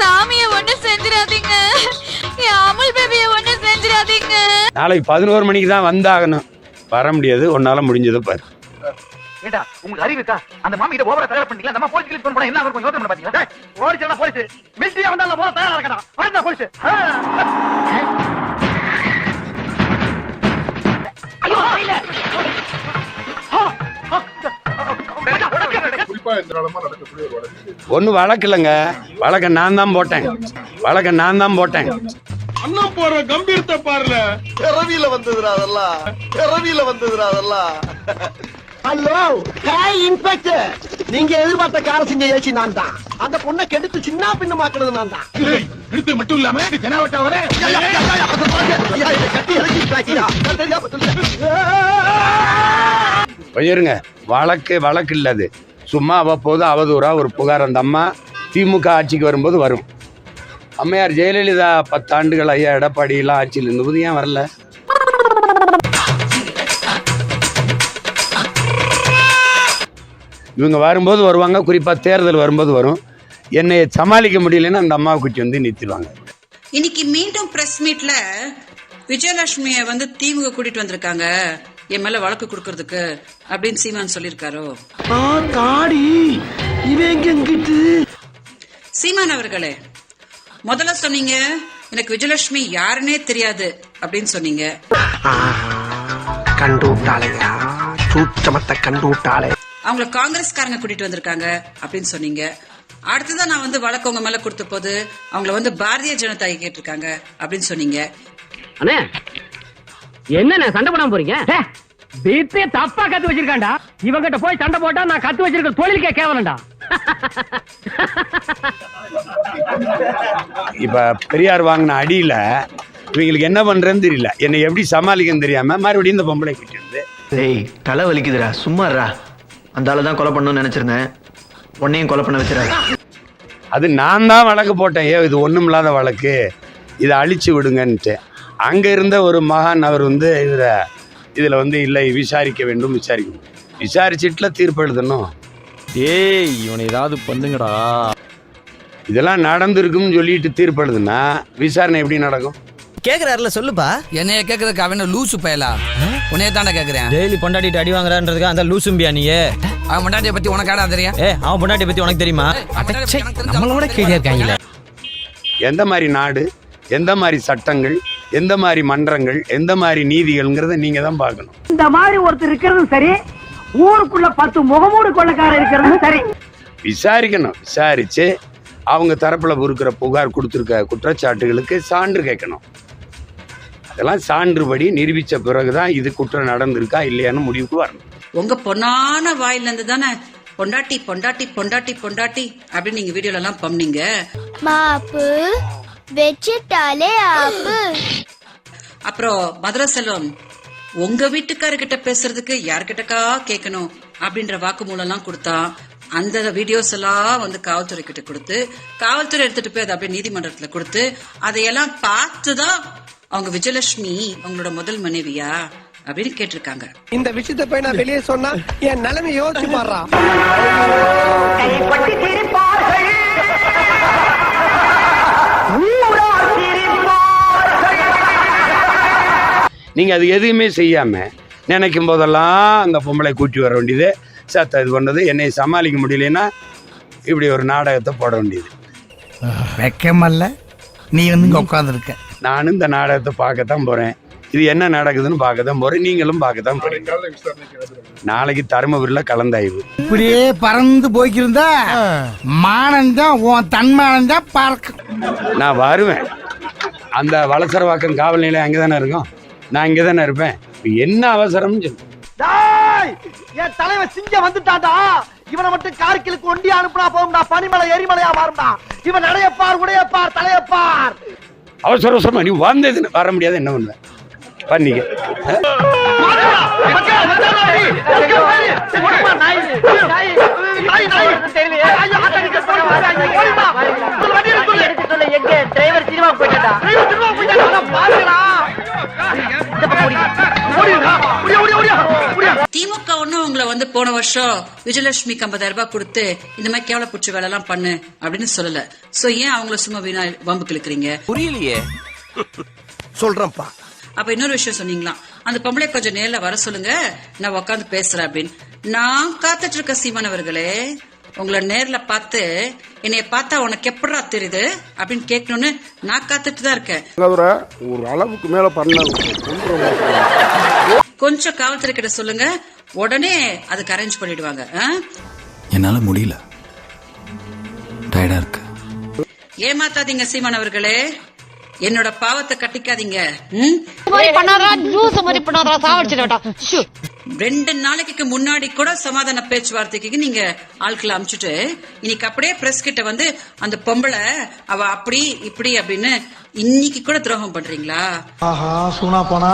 சாமிய ஒண்ணு செஞ்சிடாதீங்க. அமுல் பேபிய ஒண்ணு செஞ்சிடாதீங்க. நாளைக்கு பதினோரு மணிக்கு தான் வந்தாகணும். வர முடியாது. உன்னால முடிஞ்சது பாரு. ஏண்டா உங்களுக்கு அறிவு இருக்கா? அந்த மாமி கிட்ட ஓவரா தயார் பண்ணீங்களா நம்ம போலீஸ் கிளிக் பண்ண என்ன ஆகும் யோசனை பண்ண பாத்தீங்களா? போலீஸ் போலீஸ் மிலிட்டரி வந்தால போல தயாரா இருக்கடா. வரடா போலீஸ் ஒன்றும் வழக்கு. இல்லைங்க. வழக்க நான் தான் போட்டேன். வழக்க நான் தான் போட்டேன். அண்ணன் போற கம்பீரத்தை பாருல. பிறவியில வந்ததுடா அதெல்லாம். பிறவியில வந்ததுடா அதெல்லாம். Hello hi inspector. நீங்க எதிர்பார்த்த கார செஞ்ச ஏசி நான் தான். அந்த பொண்ணை கெடுத்து சின்ன பின்னமாக்குறது நான் தான். நிறுத்து மட்டும் இல்லாம ஜனாவட்டா வர? கட்டி கொஞ்சம் இருங்க வழக்கு வழக்கு இல்லை அது. சும்மா அவ்வப்போது அவதூறாக ஒரு புகார். அந்த அம்மா திமுக ஆட்சிக்கு வரும்போது வரும். அம்மையார் ஜெயலலிதா பத்தாண்டுகள் ஐயா எடப்பாடியெல்லாம் ஆட்சியில் இருந்தபோது ஏன் வரல? இவங்க வரும்போது வருவாங்க குறிப்பாக தேர்தல் வரும்போது வரும். என்னை சமாளிக்க முடியலன்னு அந்த அம்மாவை குச்சி வந்து நிறுத்திடுவாங்க. இன்னைக்கு மீண்டும் பிரஸ் மீட்ல விஜயலட்சுமியை வந்து திமுக கூட்டிட்டு வந்திருக்காங்க. என் மேல வழக்கு கொடுக்கறதுக்கு அப்படின்னு சீமான் சொல்லியிருக்காரோ? ஆ காடி சீமான் அவர்களே முதல்ல சொன்னீங்க எனக்கு விஜயலட்சுமி யாருன்னே தெரியாது அப்படின்னு சொன்னீங்க. கண்டு விட்டாளையா சூச்சமத்தை கண்டு விட்டாளே அவங்கள காங்கிரஸ்காரங்க கூட்டிட்டு வந்திருக்காங்க அப்படின்னு சொன்னீங்க. அடுத்ததான் நான் வந்து வழக்கு உங்க மேல கொடுத்த போது அவங்கள வந்து பாரதிய ஜனதா கேட்டிருக்காங்க அப்படின்னு சொன்னீங்க. அண்ணே என்ன சண்டை போடாம போறீங்க? பீத்தே தப்பா கத்து வச்சிருக்காண்டா இவங்கிட்ட போய் சண்டை போட்டா நான் கத்து வச்சிருக்க தொழிலுக்கே கேவலண்டா இப்போ பெரியார் வாங்கின அடியில் இவங்களுக்கு என்ன பண்ணுறதுன்னு தெரியல. என்னை எப்படி சமாளிக்கன்னு தெரியாமல் மறுபடியும் இந்த பொம்பளை கிட்ட இருந்து டேய் தலை வலிக்குதுடா. சும்மாறா அந்த ஆளு தான் கொலை பண்ணணும்னு நினைச்சிருந்தேன். உன்னையும் கொலை பண்ண வச்சிடாரு அது நான் தான் வழக்கு போட்டேன். ஏ இது ஒன்றும் இல்லாத வழக்கு. இதை அழிச்சு விடுங்கன்ட்டு. அங்கே இருந்த ஒரு மகான் அவர் வந்து இதில் இதில் வந்து இல்லை விசாரிக்க வேண்டும் விசாரிக்க வேண்டும். விசாரிச்சிட்டுல தீர்ப்பு எழுதணும். ஏய் இவனை ஏதாவது பண்ணுங்கடா. இதெல்லாம் நடந்திருக்குன்னு சொல்லிட்டு தீர்ப்பு எழுதுனா விசாரணை எப்படி நடக்கும்? கேக்குறாருல சொல்லுப்பா. என்னைய கேக்குறதுக்கு அவன லூசு பயலா? உன்னைய தாண்டா கேக்குறேன். டெய்லி பொண்டாட்டிட்டு அடி வாங்குறான்றதுக்கு அந்த லூசும்பியா நீயே? அவன் முன்னாடிய பத்தி உனக்கு ஆடா தெரியும் ஏ அவன் பொண்டாட்டி பத்தி உனக்கு தெரியுமா? நம்மளோட கீழே இருக்காங்களே எந்த மாதிரி நாடு எந்த மாதிரி சட்டங்கள் எந்த மாதிரி மன்றங்கள் எந்த மாதிரி நீதிகள்ங்கிறத நீங்கள் தான் பார்க்கணும். இந்த மாதிரி ஒருத்தர் இருக்கிறதும் சரி ஊருக்குள்ள பத்து முகமூடு கொள்ளக்காரர் இருக்கிறதும் சரி. விசாரிக்கணும் விசாரித்து அவங்க தரப்பில் இருக்கிற புகார் கொடுத்துருக்க குற்றச்சாட்டுகளுக்கு சான்று கேட்கணும். அதெல்லாம் சான்றுபடி நிரூபித்த பிறகு தான் இது குற்றம் நடந்திருக்கா இல்லையான்னு முடிவுக்கு வரணும். உங்க பொன்னான வாயில இருந்து தானே பொண்டாட்டி பொண்டாட்டி பொண்டாட்டி பொண்டாட்டி அப்படின்னு நீங்க வீடியோல எல்லாம் பண்ணீங்க? மாப்பு வெச்சிட்டாலே ஆப்பு. அப்புறம் மதுரை செல்வம் உங்க வீட்டுக்காரர்கிட்ட பேசுறதுக்கு யார்கிட்டக்கா கேட்கணும் அப்படின்ற வாக்குமூலம் எல்லாம் கொடுத்தா அந்த வீடியோஸ் எல்லாம் வந்து காவல்துறை கிட்ட கொடுத்து காவல்துறை எடுத்துட்டு போய் அதை அப்படியே நீதிமன்றத்துல கொடுத்து அதையெல்லாம் பார்த்துதான் அவங்க விஜயலட்சுமி அவங்களோட முதல் மனைவியா அப்படின்னு கேட்டிருக்காங்க. இந்த விஷயத்தை போய் நான் வெளியே சொன்னா என் நிலைமை யோசிச்சு பாடுறா. நீங்கள் அது எதுவுமே செய்யாமல் நினைக்கும் போதெல்லாம் அந்த பொம்பளை கூட்டி வர வேண்டியது. சத்த இது பண்ணுறது என்னை சமாளிக்க முடியலன்னா இப்படி ஒரு நாடகத்தை போட வேண்டியது. வெக்கமல்ல. நீ வந்து இங்க உட்காந்துருக்க நானும் இந்த நாடகத்தை பார்க்கத்தான் போகிறேன் இது என்ன நடக்குதுன்னு பார்க்க தான் போகிறேன் நீங்களும் பார்க்க தான் போகிறீங்க நாளைக்கு தருமபுரியில் கலந்தாய்வு. இப்படியே பறந்து போய்க்கிருந்தா மானந்தான் உன் தன்மானந்தான் பார்க்க நான் வருவேன். அந்த வளசரவாக்கம் காவல் நிலையம் அங்கே தானே இருக்கும்? நான் இங்கே தானே இருப்பேன் என்ன அவசரம்னு சொல்லு. என் தலைவன் சிங்க வந்துட்டான்டா. இவனை மட்டும் கார்கிலுக்கு ஒண்டி அனுப்புனா போகும்டா. பனிமலை எரிமலையா மாறும்டா. இவன் நடையப்பார் உடையப்பார் தலையப்பார். அவசர அவசரமா நீ வந்தது வர முடியாது என்ன பண்ணுவேன் பண்ணிக்க டிரைவர் சினிமா போயிட்டா திமுக ஒன்னும் உங்களை வந்து போன வருஷம் விஜயலட்சுமிக்கு ஐம்பதாயிரம் ரூபாய் கொடுத்து இந்த மாதிரி கேவலப்பூச்சி வேலை எல்லாம் பண்ணு அப்படின்னு சொல்லல. சோ ஏன் அவங்கள சும்மா வீணா வம்புக்கு இழுக்கிறீங்க புரியலையே. சொல்றேன்ப்பா. அப்ப இன்னொரு விஷயம் சொன்னீங்களாம் அந்த பொம்பளை கொஞ்சம் நேர்ல வர சொல்லுங்க. நான் உட்காந்து பேசுறேன் அப்படின்னு. நான் காத்துட்டு இருக்க சீமான் அவர்களே உங்களை நேர்ல பார்த்து என்னைய பார்த்தா உனக்கு எப்படா தெரியுது? அப்படின்னு கேட்கணும்னு நான் காத்துட்டு தான் இருக்கேன். ஒரு அளவுக்கு மேல பண்ண கொஞ்சம் காவல்துறை கிட்ட சொல்லுங்க. உடனே அதுக்கு அரேஞ்ச் பண்ணிடுவாங்க? என்னால முடியல. டயர்டா இருக்கு. ஏமாத்தாதீங்க சீமான் அவர்களே. என்னோட பாவத்தை கட்டிக்காதீங்க. ம்? ரெண்டு நாளைக்கு முன்னாடி கூட சமாதான பேச்சுவார்த்தைக்கு நீங்க ஆட்களை அமிச்சுட்டு இன்னைக்கு அப்படியே பிரஸ் கிட்ட வந்து அந்த பொம்பளை அவ அப்படி இப்படி அப்படின்னு இன்னைக்கு கூட துரோகம் பண்றீங்களா? ஆஹா சூனா போனா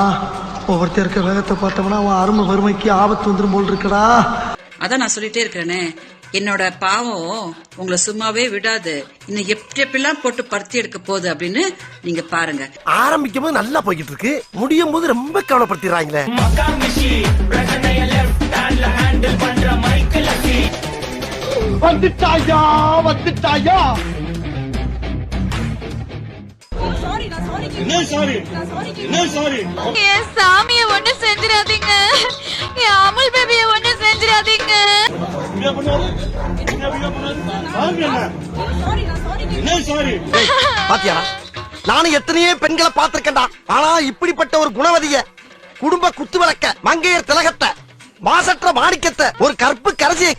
ஒவ்வொருத்தர் இருக்க வேகத்தை பார்த்தோம்னா அவன் அருமை வறுமைக்கு ஆபத்து வந்துரும் போல் இருக்கடா. அதான் நான் சொல்லிட்டே இருக்கிறேனே. என்னோட பாவம் உங்களை சும்மாவே விடாது. இன்னும் எப்படி எப்படிலாம் போட்டு பருத்தி எடுக்க போகுது அப்படின்னு நீங்க பாருங்க. ஆரம்பிக்கும் போது நல்லா போய்கிட்டு இருக்கு முடியும் போது ரொம்ப கவலைப்படுத்திடுறாங்களே. வந்துட்டாயா வந்துட்டாயா? சாமிய ஒண்ணு செஞ்சிடாதீங்க. என் அமுல் பேபிய ஒண்ணு செஞ்சிடாதீங்க. பாத்தியாடா நானும் எத்தனையோ பெண்களை பார்த்திருக்கேன்டா. ஆனா இப்படிப்பட்ட ஒரு குணவதிய குடும்ப குத்து விளக்க மங்கையர் திலகத்தை மாசற்ற மாணிக்கத்தை ஒரு கற்பு கரசியை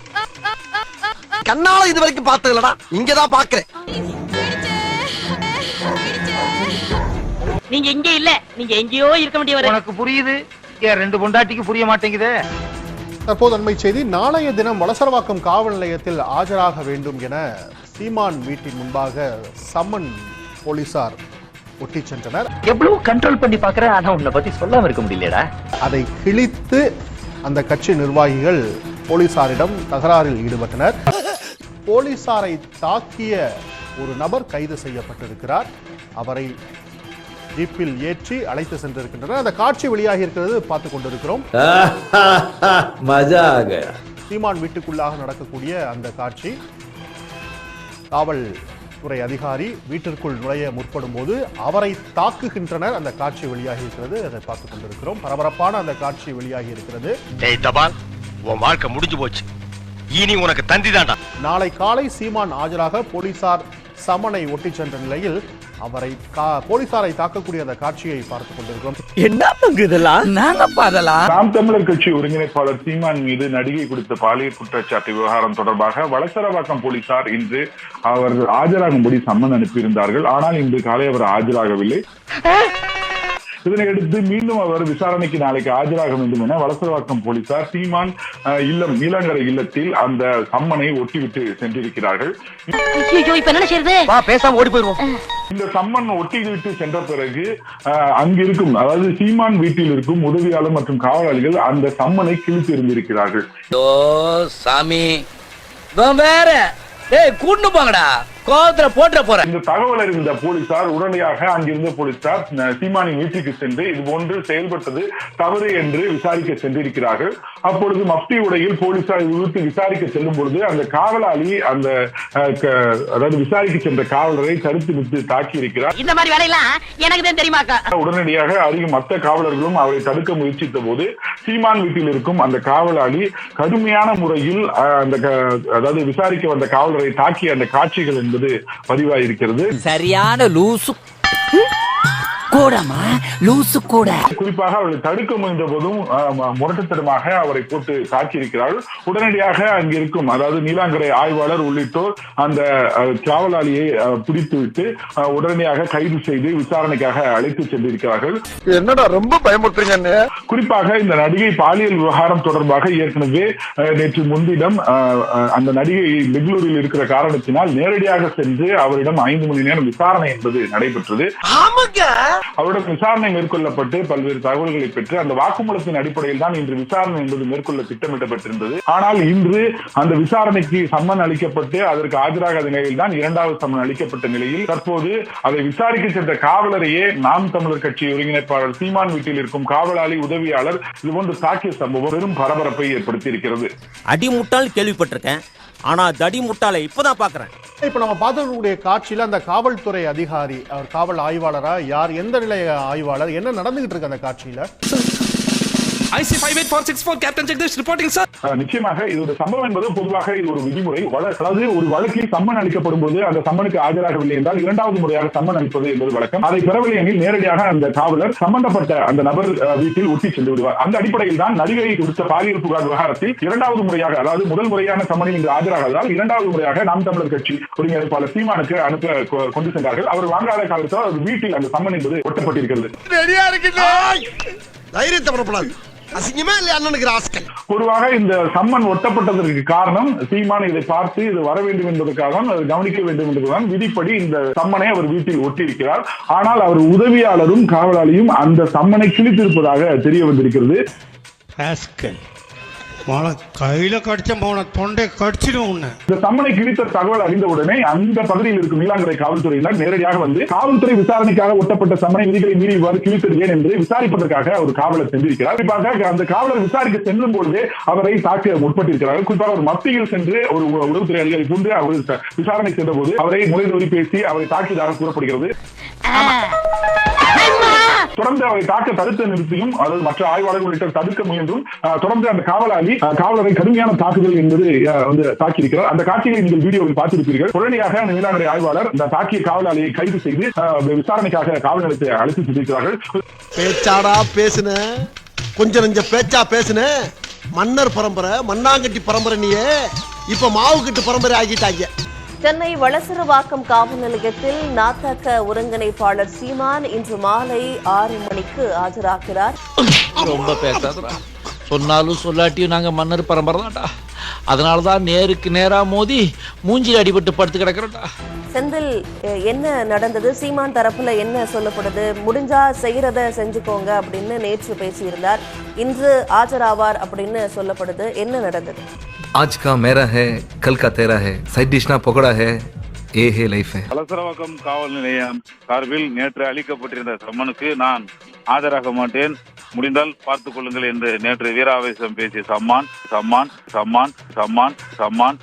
கண்ணால இது வரைக்கும் பார்த்தது இல்லடா இங்கதான் பாக்குறேன் நீங்க இங்க இல்ல. நீங்க எங்கேயோ இருக்க வேண்டியவர். உனக்கு புரியுது? ரெண்டு பொண்டாட்டிக்கு புரிய மாட்டேங்குதே? தற்போது அண்மை செய்தி நாளைய தினம் வலசரவாக்கம் காவல் நிலையத்தில் ஆஜராக வேண்டும் என சீமான் வீட்டின் முன்பாக சம்மன் போலீசார் ஒட்டிச் சென்றனர். எவ்வளவு கண்ட்ரோல் பண்ணி பாக்குறேன் ஆனா உன்னை பத்தி சொல்லாம இருக்க முடியலடா. அதை கிழித்து அந்த கட்சி நிர்வாகிகள் போலீசாரிடம் தகராறில் ஈடுபட்டனர். போலீசாரை தாக்கிய ஒரு நபர் கைது செய்யப்பட்டிருக்கிறார். அவரை ஜீப்பில் ஏற்றி அழைத்து சென்றிருக்கின்றனர். அந்த காட்சி வெளியாகி இருக்கிறது பார்த்து கொண்டிருக்கிறோம். சீமான் வீட்டுக்குள்ளாக நடக்கக்கூடிய அந்த காட்சி. காவல் துறை அதிகாரி வீட்டிற்குள் நுழைய முற்படும் போது அவரை தாக்குகின்றனர். அந்த காட்சி வெளியாகி இருக்கிறது. அதை பார்த்துக் கொண்டிருக்கிறோம். பரபரப்பான அந்த காட்சி வெளியாகி இருக்கிறது. டேய் தபால் உன் வாழ்க்கை முடிஞ்சு போச்சு. இனி உனக்கு தந்தி தான்டா நாளை காலை சீமான் ஆஜராக போலீசார் சமனை ஒட்டிச் சென்ற நிலையில் அவரை கா- போலீசாரை தாக்கக்கூடிய அந்த காட்சியை பார்த்துக் கொண்டிருக்கிறோம். என்ன இதெல்லாம்? நாங்கப்பா அதெல்லாம். நாம் தமிழர் கட்சி ஒருங்கிணைப்பாளர் சீமான் மீது நடிகை குறித்த பாலியல் குற்றச்சாட்டு விவகாரம் தொடர்பாக வளசரவாக்கம் போலீசார் இன்று அவர் ஆஜராகும்படி சம்மன் அனுப்பியிருந்தார்கள். ஆனால் இன்று காலை அவர் ஆஜராகவில்லை. இதனையடுத்து மீண்டும் அவர் விசாரணைக்கு நாளைக்கு ஆஜராக வேண்டும் என வளசரவாக்கம் போலீசார் சீமான் அஹ், இல்லம் நீலாங்கரை இல்லத்தில் அந்த சம்மனை ஒட்டிவிட்டு சென்றிருக்கிறார்கள். இப்ப என்ன செய்யறது வா பேசாம ஓடி போயிருவோம். இந்த சம்மன் ஒட்டிவிட்டு சென்ற பிறகு அஹ், அங்கிருக்கும் அதாவது சீமான் வீட்டில் இருக்கும் உதவியாளர் மற்றும் காவலாளிகள் அந்த சம்மனை கிழித்து இருந்திருக்கிறார்கள் ஓ சாமி. வேற. டேய் கூட்டு போங்கடா. கோவத்துல போட்டுற போறேன். இந்த தகவல் அறிந்த போலீசார் உடனடியாக அங்கிருந்த போலீசார் சீமானின் வீட்டுக்கு சென்று இது போன்று செயல்பட்டது தவறு என்று விசாரிக்க சென்றிருக்கிறார்கள். அப்பொழுது மப்டி உடையில் போலீசார் இது குறித்து விசாரிக்க செல்லும் பொழுது அந்த காவலாளி அந்த அதாவது விசாரிக்க சென்ற காவலரை தடுத்து நிறுத்தி தாக்கி இருக்கிறார் இந்த மாதிரி வேலையெல்லாம் எனக்கு தான் தெரியுமாக்கா உடனடியாக அருகில் மற்ற காவலர்களும் அவரை தடுக்க முயற்சித்த போது சீமான் வீட்டில் இருக்கும் அந்த காவலாளி கடுமையான முறையில் அந்த க- அதாவது விசாரிக்க வந்த காவலரை தாக்கிய அந்த காட்சிகள் என்பது பதிவாயிருக்கிறது. சரியான லூசு. கூடமா? லூசு கூட. குறிப்பாக அவரை தடுக்க முயன்ற போதும் முரட்டுத்தனமாக அவரை போட்டு தாக்கியிருக்கிறார்கள் உடனடியாக அங்கிருக்கும் அதாவது நீலாங்கரை ஆய்வாளர் உள்ளிட்டோர் அந்த காவலாளியை பிடித்துவிட்டு உடனடியாக கைது செய்து விசாரணைக்காக அழைத்து சென்றிருக்கிறார்கள். என்னடா ரொம்ப பயமுறுத்துறீங்க குறிப்பாக இந்த நடிகை பாலியல் விவகாரம் தொடர்பாக ஏற்கனவே நேற்று முன்தினம் அந்த நடிகை பெங்களூரில் இருக்கிற காரணத்தினால் நேரடியாக சென்று அவரிடம் ஐந்து மணி நேரம் விசாரணை என்பது நடைபெற்றது. ஆமாங்க. அவரிடம் விசாரணை மேற்கொள்ளப்பட்டு பல்வேறு தகவல்களை பெற்று அந்த வாக்குமூலத்தின் அடிப்படையில் தான் இன்று விசாரணை என்பது மேற்கொள்ள திட்டமிடப்பட்டிருந்தது. ஆனால் இன்று அந்த விசாரணைக்கு சம்மன் அளிக்கப்பட்டு அதற்கு ஆஜராகாத நிலையில் தான் இரண்டாவது சம்மன் அளிக்கப்பட்ட நிலையில் தற்போது அதை விசாரிக்க சென்ற காவலரையே நாம் தமிழர் கட்சி ஒருங்கிணைப்பாளர் சீமான் வீட்டில் இருக்கும் காவலாளி உதவியாளர் இதுபோன்று தாக்கிய சம்பவம் பெரும் பரபரப்பை ஏற்படுத்தி இருக்கிறது அடிமுட்டால் கேள்விப்பட்டிருக்கேன். ஆனா தடி முட்டாளை இப்பதான் பாக்குறேன். இப்ப நம்ம பார்த்துக்கூடிய காட்சியில அந்த காவல்துறை அதிகாரி அவர் காவல் ஆய்வாளரா யார் எந்த நிலைய ஆய்வாளர் என்ன நடந்துகிட்டு இருக்கு அந்த காட்சியில? IC five eight four six four captain Jagadish reporting sir நிச்சயமாக இது ஒரு சம்பவம் என்பது பொதுவாக இது ஒரு விதிமுறை. அதாவது ஒரு வழக்கில் சம்மன் அளிக்கப்படும் போது அந்த சம்மனுக்கு ஆஜராகவில்லை என்றால் இரண்டாவது முறையாக சம்மன் அளிப்பது என்பது வழக்கம். அதை பெறவில்லை எனில் நேரடியாக அந்த காவலர் சம்பந்தப்பட்ட அந்த நபர் வீட்டில் ஒட்டி சென்று விடுவார். அந்த அடிப்படையில் தான் நடிகை கொடுத்த பாலியல் புகார் விவகாரத்தில் இரண்டாவது முறையாக அதாவது முதல் முறையான சம்மனில் இங்கு ஆஜராகாததால் இரண்டாவது முறையாக நாம் தமிழர் கட்சி ஒருங்கிணைப்பாளர் சீமானுக்கு அனுப்ப கொ- கொண்டு சென்றார்கள். அவர் வாங்காத காலத்தில் அவர் வீட்டில் அந்த சம்மன் என்பது ஒட்டப்பட்டிருக்கிறது. தைரியத்தை அசிங்கமே அண்ணனுக்கு ராஸ்கல்? பொதுவாக இந்த சம்மன் ஒட்டப்பட்டதற்கு காரணம் சீமான் இதை பார்த்து இது வர வேண்டும் என்பதற்காக கவனிக்க வேண்டும் என்பதுதான் விதிப்படி இந்த சம்மனை அவர் வீட்டில் ஒட்டியிருக்கிறார். ஆனால் அவர் உதவியாளரும் காவலாளியும் அந்த சம்மனை கிழித்திருப்பதாக தெரிய வந்திருக்கிறது. கையில கடிச்ச போன தொண்டை கடிச்சிடும் உன்னை. இந்த சம்மனை கிழித்த தகவல் அறிந்தவுடனே அந்த பகுதியில் இருக்கும் நீலாங்கரை காவல்துறையினர் நேரடியாக வந்து காவல்துறை விசாரணைக்காக ஒட்டப்பட்ட சம்மனை விதிகளை மீறி இவ்வாறு கிழித்தது ஏன் என்று விசாரிப்பதற்காக ஒரு காவலர் சென்றிருக்கிறார். குறிப்பாக அந்த காவலர் விசாரிக்க செல்லும் பொழுதே அவரை தாக்க முற்பட்டிருக்கிறார்கள். குறிப்பாக ஒரு மத்தியில் சென்று ஒரு உ- உளவுத்துறை அதிகாரி கொண்டு அவர் விசாரணை சென்ற போது அவரை முறைதோறி பேசி அவரை தாக்கியதாக கூறப்படுகிறது. தொடர்ந்து அவரை தாக்க தடுத்து நிறுத்தியும் அதாவது மற்ற ஆய்வாளர்கள் உள்ளிட்ட தடுக்க முயன்றும் தொடர்ந்து அந்த காவலாளி காவலரை கடுமையான தாக்குதல் என்பது வந்து தாக்கியிருக்கிறார். அந்த காட்சியை நீங்கள் வீடியோவில் பார்த்திருப்பீர்கள். உடனடியாக அந்த மேலாண்மை ஆய்வாளர் அந்த தாக்கிய காவலாளியை கைது செய்து விசாரணைக்காக காவல் நிலையத்தை அழைத்து சென்றிருக்கிறார்கள் பேச்சாடா பேசுன? கொஞ்சம் நெஞ்ச பேச்சா பேசுன? மன்னர் பரம்பரை மண்ணாங்கட்டி பரம்பரை நீயே. இப்ப மாவுக்கட்டு பரம்பரை ஆகிட்டாங்க. சென்னை வளசரவாக்கம் காவல் நிலையத்தில் நாத்தக ஒருங்கிணைப்பாளர் சீமான் இன்று மாலை ஆறு மணிக்கு ஆஜராகிறார். ரொம்ப பேசாதடா. சொன்னாலும் சொல்லாட்டியும் நாங்க மன்னர் பரம்பரை தான்டா அதனால தான் நேருக்கு நேரா மோதி மூஞ்சில் அடிபட்டு படுத்து கிடக்குறோம்டா. செந்தில் என்ன நடந்தது? சீமான் தரப்புல என்ன சொல்லப்படுது? முடிஞ்சா செய்யறத செஞ்சுக்கோங்க அப்படின்னு நேற்று பேசியிருந்தார். இன்று ஆஜராவார் அப்படின்னு சொல்லப்படுது. என்ன நடந்தது? आज का मेरा है कल का तेरा है साइड डिश ना पकड़ा है ये है लाइफ है வலசரவாக்கம் காவல் நிலையம் சார்பில் நேற்று அளிக்கப்பட்டிருந்த சம்மனுக்கு நான் ஆஜராக மாட்டேன் முடிந்தால் பார்த்துக் கொள்ளுங்கள் என்று நேற்று வீராவேசம் பேசிய சம்மான் சம்மான் சம்மான் சம்மான் சம்மான்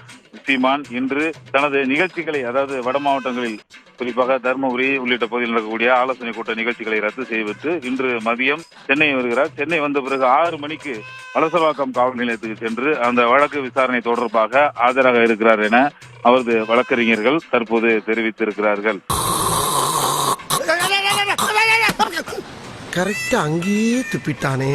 சீமான் இன்று தனது நிகழ்ச்சிகளை அதாவது வட மாவட்டங்களில் குறிப்பாக தருமபுரி உள்ளிட்ட பகுதியில் நடக்கக்கூடிய ஆலோசனை கூட்ட நிகழ்ச்சிகளை ரத்து செய்துவிட்டு இன்று மதியம் சென்னை வருகிறார். சென்னை வந்த பிறகு ஆறு மணிக்கு வலசவாக்கம் காவல் நிலையத்துக்கு சென்று அந்த வழக்கு விசாரணை தொடர்பாக ஆஜராக இருக்கிறார் என அவரது வழக்கறிஞர்கள் தற்போது தெரிவித்திருக்கிறார்கள். கரெக்டா அங்கேயே துப்பிட்டானே.